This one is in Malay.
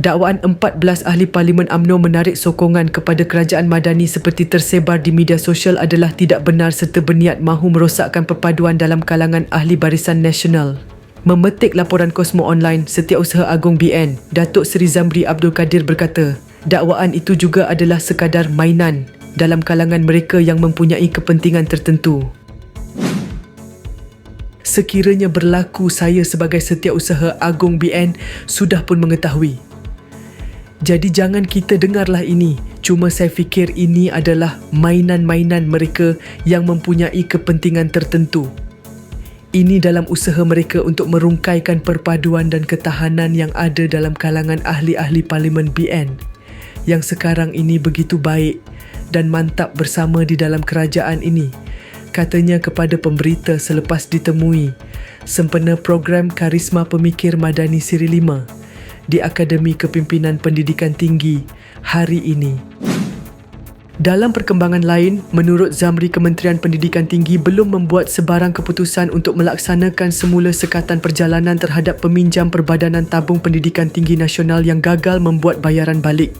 Dakwaan 14 ahli Parlimen AMNO menarik sokongan kepada kerajaan Madani seperti tersebar di media sosial adalah tidak benar serta berniat mahu merosakkan perpaduan dalam kalangan ahli Barisan Nasional. Memetik laporan Kosmo Online, Setiausaha Agung BN, Datuk Seri Zamri Abdul Kadir berkata, dakwaan itu juga adalah sekadar mainan dalam kalangan mereka yang mempunyai kepentingan tertentu. Sekiranya berlaku saya sebagai setiausaha Agung BN sudah pun mengetahui jadi jangan kita dengarlah ini. Cuma saya fikir ini adalah mainan-mainan mereka yang mempunyai kepentingan tertentu. Ini dalam usaha mereka untuk merungkaikan perpaduan dan ketahanan yang ada dalam kalangan ahli-ahli Parlimen BN yang sekarang ini begitu baik dan mantap bersama di dalam kerajaan ini. Katanya kepada pemberita selepas ditemui sempena program Karisma Pemikir Madani Siri 5 di Akademi Kepimpinan Pendidikan Tinggi hari ini. Dalam perkembangan lain, menurut Zamri Kementerian Pendidikan Tinggi belum membuat sebarang keputusan untuk melaksanakan semula sekatan perjalanan terhadap peminjam Perbadanan Tabung Pendidikan Tinggi Nasional yang gagal membuat bayaran balik.